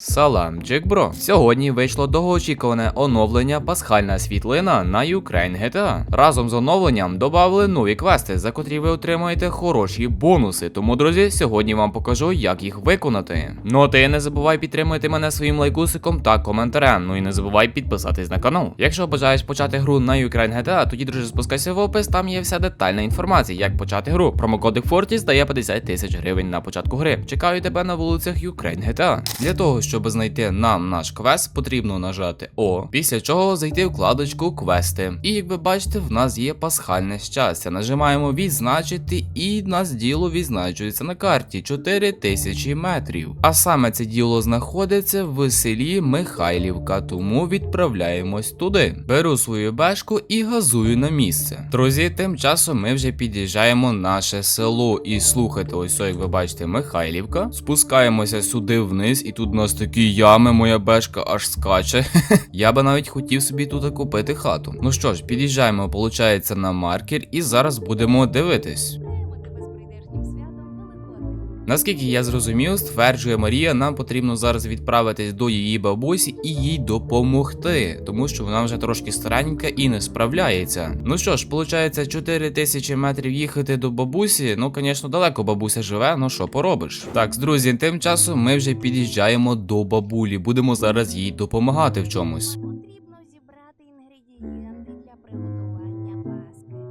Салам, Джекбро. Сьогодні вийшло довгоочікуване оновлення пасхальна світлина на Ukraine GTA. Разом з оновленням додали нові квести, за котрі ви отримаєте хороші бонуси. Тому, друзі, сьогодні вам покажу, як їх виконати. Ну а ти не забувай підтримувати мене своїм лайкусиком та коментарем. Ну і не забувай підписатись на канал. Якщо бажаєш почати гру на Ukraine GTA, тоді друже спускайся в опис, там є вся детальна інформація, як почати гру. Промокодик Fortis дає 50 тисяч гривень на початку гри. Чекаю тебе на вулицях Ukraine GTA. Для того, щоб знайти нам наш квест, потрібно нажати О, після чого зайти в вкладочку Квести. І як ви бачите, в нас є пасхальне щастя. Нажимаємо відзначити, і нас діло відзначується на карті 4000 метрів. А саме це діло знаходиться в селі Михайлівка, тому відправляємось туди. Беру свою бешку і газую на місце. Друзі, тим часом ми вже під'їжджаємо наше село. І слухайте, ось як ви бачите, Михайлівка. Спускаємося сюди вниз, і тут у нас такі ями, моя бешка аж скаче. Я би навіть хотів собі тут купити хату. Ну що ж, під'їжджаємо, виходить, на маркер, і зараз будемо дивитись. Наскільки я зрозумів, стверджує Марія, нам потрібно зараз відправитись до її бабусі і їй допомогти, тому що вона вже трошки старенька і не справляється. Ну що ж, виходить, 4 тисячі метрів їхати до бабусі. Ну, звісно, далеко бабуся живе, ну що поробиш. Так, друзі, тим часом ми вже під'їжджаємо до бабулі. Будемо зараз їй допомагати в чомусь.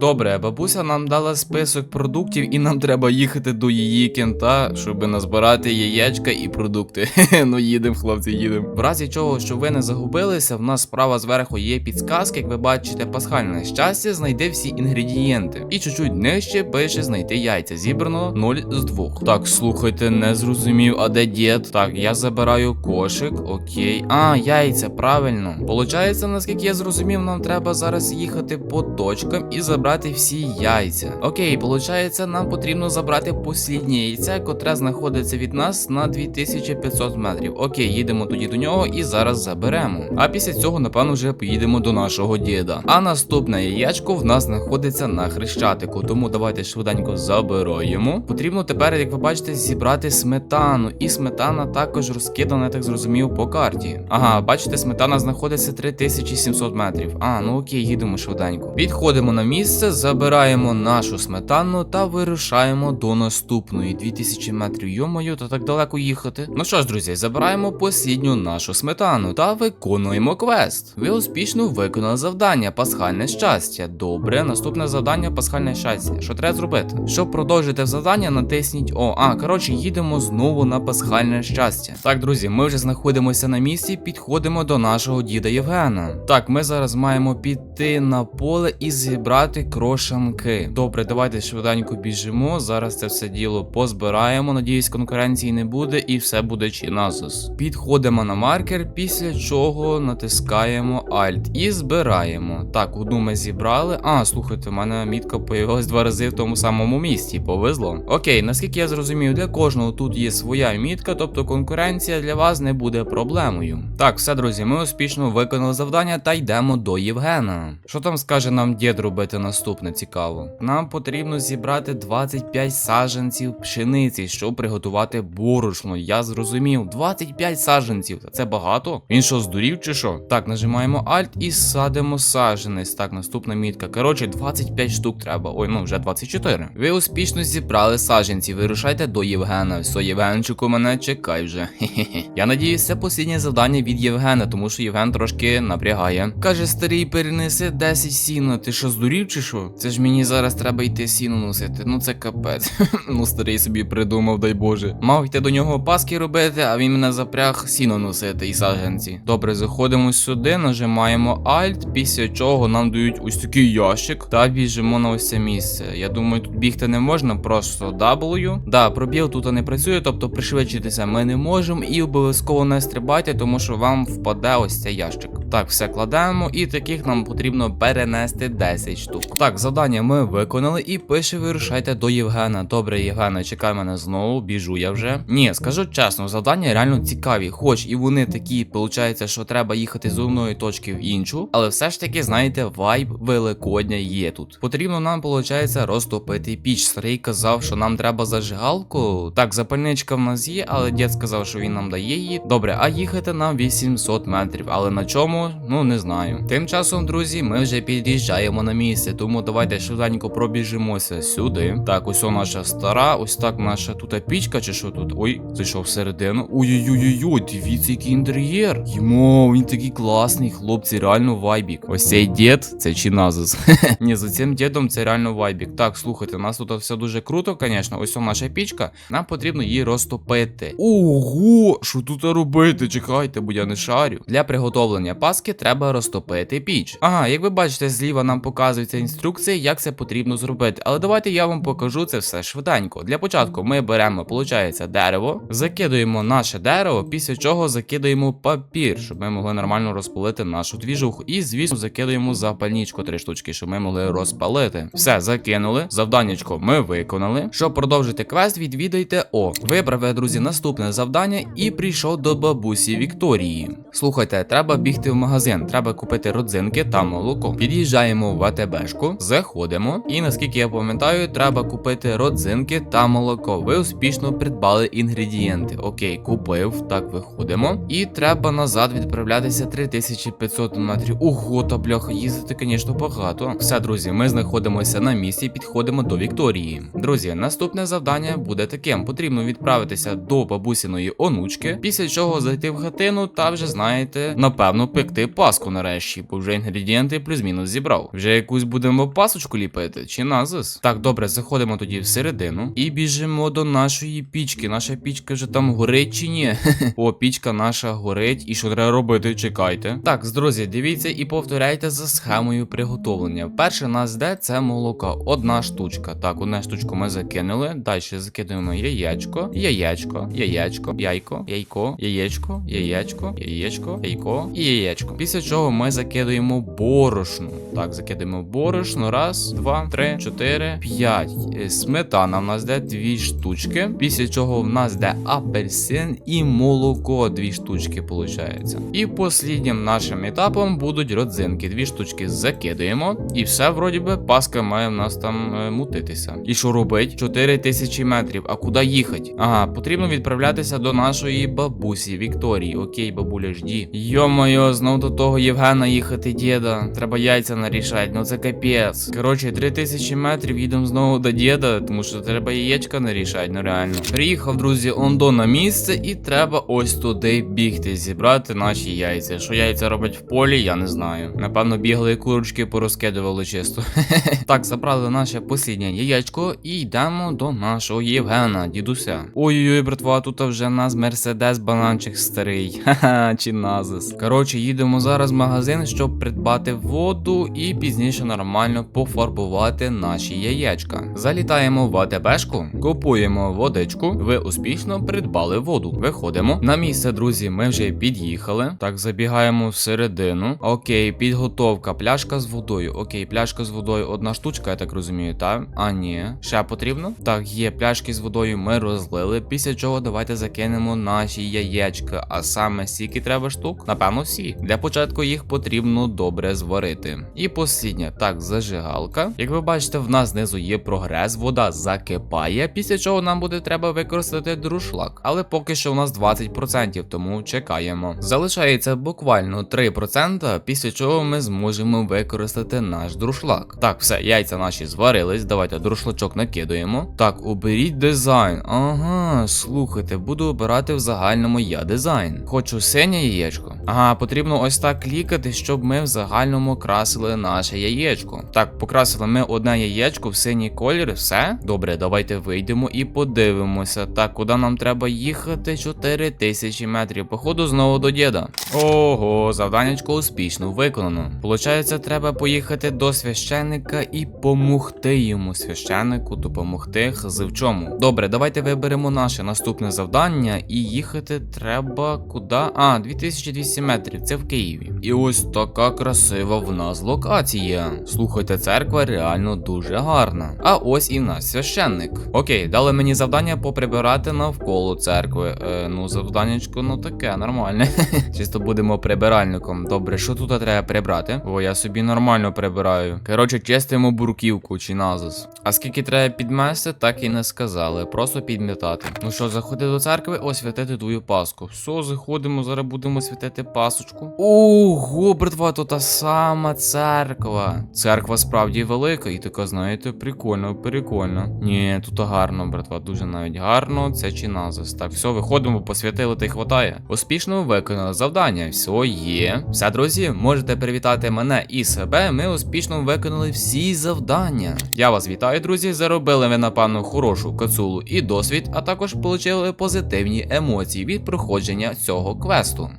Добре, бабуся нам дала список продуктів, і нам треба їхати до її кента, щоб назбирати яєчка і продукти. ну їдемо, хлопці, їдемо. В разі чого, щоб ви не загубилися, в нас справа зверху є підсказки, як ви бачите, пасхальне щастя, знайди всі інгредієнти. І чуть-чуть нижче пише знайти яйця. Зібрано 0 з 2. Так, слухайте, не зрозумів, а де дід? Так, я забираю кошик, окей. А, яйця, правильно. Получається, наскільки я зрозумів, нам треба зараз їхати по точкам і забрати всі яйця. Окей, получається, нам потрібно забрати посліднє яйце, котре знаходиться від нас на 2500 метрів. Окей, їдемо тоді до нього і зараз заберемо. А після цього, напевно, вже поїдемо до нашого діда. А наступне яєчко в нас знаходиться на хрещатику, тому давайте швиденько забираємо. Потрібно тепер, як ви бачите, зібрати сметану. І сметана також розкидана, я так зрозумів, по карті. Ага, бачите, сметана знаходиться 3700 метрів. А, ну окей, їдемо швиденько. Підходимо на місце, забираємо нашу сметану та вирушаємо до наступної 2000 метрів. Йомою, то так далеко їхати. Ну що ж, друзі, забираємо послідню нашу сметану та виконуємо квест. Ви успішно виконали завдання Пасхальне щастя. Добре, наступне завдання Пасхальне щастя. Що треба зробити? Щоб продовжити завдання, натисніть О. А, коротше, їдемо знову на пасхальне щастя. Так, друзі, ми вже знаходимося на місці, підходимо до нашого діда Євгена. Так, ми зараз маємо піти на поле і зібрати крошанки. Добре, давайте швиденько біжимо. Зараз це все діло позбираємо. Надіюсь, конкуренції не буде і все буде чиназус. Підходимо на маркер, після чого натискаємо Alt і збираємо. Так, одну ми зібрали. А, слухайте, у мене мітка появилась два рази в тому самому місці. Повезло. Окей, наскільки я зрозумів, для кожного тут є своя мітка, тобто конкуренція для вас не буде проблемою. Так, все, друзі, ми успішно виконали завдання та йдемо до Євгена. Що там скаже нам дід робити наступне цікаво? Нам потрібно зібрати 25 саджанців пшениці, щоб приготувати борошно. Я зрозумів, 25 саджанців. Це багато? Він що, здурів чи що? Так, нажимаємо Alt і садимо саджанець. Так, наступна мітка. Коротше, 25 штук треба. Ой, ну вже 24. Ви успішно зібрали саджанці. Вирушайте до Євгена. Все, Євгенчику, мене чекай вже. Хе-хе-хе. Я надіюсь, це останнє завдання від Євгена, тому що Євген трошки напрягає. Каже, старий, перенеси 10 сіна. Ти що, здурів чи що? Це ж мені зараз треба йти сіно носити. Ну це капець. ну старий собі придумав, дай Боже. Мав йти до нього паски робити, а він мене запряг сіно носити і саджанці. Добре, заходимо сюди, нажимаємо Alt, після чого нам дають ось такий ящик та біжимо на ось це місце. Я думаю, тут бігти не можна, просто W. Да, пробіл тут не працює, тобто пришвидшитися ми не можемо і обов'язково не стрибайте, тому що вам впаде ось цей ящик. Так, все кладемо, і таких нам потрібно перенести 10 штук. Так, завдання ми виконали і пише вирушайте до Євгена. Добре, Євгена, чекай мене знову, біжу я вже. Ні, скажу чесно, завдання реально цікаві, хоч і вони такі, виходить, що треба їхати з одної точки в іншу, але все ж таки, знаєте, вайб великодня є тут. Потрібно нам, виходить, розтопити піч. Старий казав, що нам треба зажигалку. Так, запальничка в нас є, але дід сказав, що він нам дає її. Добре, а їхати нам 800 метрів. Але на чому? Ну не знаю. Тим часом, друзі, ми вже під'їжджаємо на місце, тому давайте швиденько пробіжимося сюди. Так, ось наша стара, ось так наша тут пічка, чи що тут? Ой, зайшов всередину. Ой-ой-ой, дивіться, який інтер'єр. Ймо, він такий класний, хлопці, реально вайбік. Ось цей дід, це чиназис. Ні, за цим дідом це реально вайбік. Так, слухайте, у нас тут все дуже круто, звісно. Ось наша пічка. Нам потрібно її розтопити. Ого, що тут робити? Чекайте, бо я не шарю. Для приготовлення паски треба розтопити піч. Ага, як ви бачите, зліва нам показується інструкція, як це потрібно зробити. Але давайте я вам покажу це все швиденько. Для початку ми беремо, виходить, дерево, закидуємо наше дерево, після чого закидаємо папір, щоб ми могли нормально розпалити нашу двіжуху. І, звісно, закидаємо запальничку три штучки, щоб ми могли розпалити. Все, закинули. Завданнячко ми виконали. Щоб продовжити квест, відвідайте О. Вибрав друзі, наступне завдання і прийшов до бабусі Вікторії. Слухайте, треба бігти в магазин, треба купити родзинки та молоко. Під'їжджаємо в АТБшку, заходимо. І наскільки я пам'ятаю, треба купити родзинки та молоко. Ви успішно придбали інгредієнти. Окей, купив, так виходимо. І треба назад відправлятися 3500 метрів. Ого, та бляха, їздити, звісно, багато. Все, друзі, ми знаходимося на місці підходимо до Вікторії. Друзі, наступне завдання буде таким: потрібно відправитися до бабусіної онучки, після чого зайти в хатину та вже знаєте, напевно, пекти паску нарешті, бо вже інгредієнти плюс-мінус зібрав. Вже якусь будемо пасочку ліпити, чи назис? Так, добре, заходимо тоді всередину і біжимо до нашої пічки. Наша пічка вже там горить чи ні? О, пічка наша горить. І що треба робити? Чекайте. Так, друзі, дивіться і повторяйте за схемою приготовлення. Перше нас де це молоко. Одна штучка. Так, одну штучку ми закинули. Далі закидуємо яєчко, яєчко, яєчко, яйко, яйко, яєчко, яєчко, яєчко, яйко і яєчко. Після чого ми закидуємо борошно. Так, закидаємо борошно. Раз, два, три, чотири, п'ять. Е, Сметана в нас де дві штучки. Після чого в нас де апельсин і молоко дві штучки, виходить. І посліднім нашим етапом будуть родзинки. Дві штучки закидаємо, і все, вроді би, паска має в нас там е, мутитися. І що робить? 4 тисячі метрів. А куди їхати? Ага, потрібно відправлятися до нашої бабусі Вікторії. Окей, бабуля, жді. Йо-моє, знов до того Євгена їхати, діда. Треба яйця нарішати, ну це капець. Коротше, 3 тисячі метрів їдемо знову до діда, тому що треба яєчка нарішати, ну реально. Приїхав, друзі, ондо на місце, і треба ось туди бігти, зібрати наші яйця. Що яйця роблять в полі, я не знаю. Напевно, бігли курочки, порозкидували чисто. так, забрали наше посліднє яєчко і йдемо до нашого Євгена, дідуся. Ой-ой-ой, братва, тут вже нас мерседес бананчик старий. Ха-ха, чи назис. Коротше, їдемо зараз в магазин, щоб придбати воду і пізніше нормально пофарбувати наші яєчка. Залітаємо в АТБшку, купуємо водичку. Ви успішно придбали воду. Виходимо. На місце, друзі, ми вже під'їхали. Так, забігаємо всередину. Окей, підготовка, пляшка з водою. Окей, пляшка з водою, одна штучка, я так розумію, так? А ні. Ще потрібно? Так, є пляшки з водою, ми розлили. Після чого давайте закинемо наші яєчка. А саме скільки треба штук? Напевно, всі. Для початку їх потрібно добре зварити. І послідня, так, зажигалка. Як ви бачите, в нас знизу є прогрес, вода закипає, після чого нам буде треба використати друшлак. Але поки що у нас 20%, тому чекаємо. Залишається буквально 3%, після чого ми зможемо використати наш друшлак. Так, все, яйця наші зварились. Давайте друшлачок накидуємо. Так, оберіть дизайн. Ага, слухайте, буду обирати в загальному я дизайн. Хочу синє яєчко. Ага, потрібно ось так клікати, щоб ми в загальному красили наше яєчко. Так, покрасили ми одне яєчко в синій колір. Все. Добре, давайте вийдемо і подивимося. Так, куди нам треба їхати? 4 тисячі метрів. Походу, знову до діда. Ого, завданнячко успішно виконано. Получається, треба поїхати до священника і помогти йому. Священнику допомогти чому. Добре, давайте виберемо наше наступне завдання і їхати треба куди? А, 2200 28 метрів. Це в Києві. І ось така красива в нас локація. Слухайте, церква реально дуже гарна. А ось і в нас священник. Окей, дали мені завдання поприбирати навколо церкви. Е, ну, завданнячко, ну таке, нормальне. Чисто будемо прибиральником. Добре, що тут треба прибрати? Бо я собі нормально прибираю. Коротше, чистимо бурківку чи назис. А скільки треба підмести, так і не сказали. Просто підмітати. Ну що, заходи до церкви, освятити твою паску. Все, заходимо, зараз будемо святити пасочку. Ого, братва, то та сама церква. Церква справді велика, і така, знаєте, прикольно, прикольно. Ні, тут гарно, братва, дуже навіть гарно. Це чи назис. Так, все, виходимо, посвятили та й хватає. Успішно виконали завдання. Все є. Все, друзі, можете привітати мене і себе. Ми успішно виконали всі завдання. Я вас вітаю, друзі. Заробили ви, напевно, хорошу кацулу і досвід, а також отримали позитивні емоції від проходження цього квесту.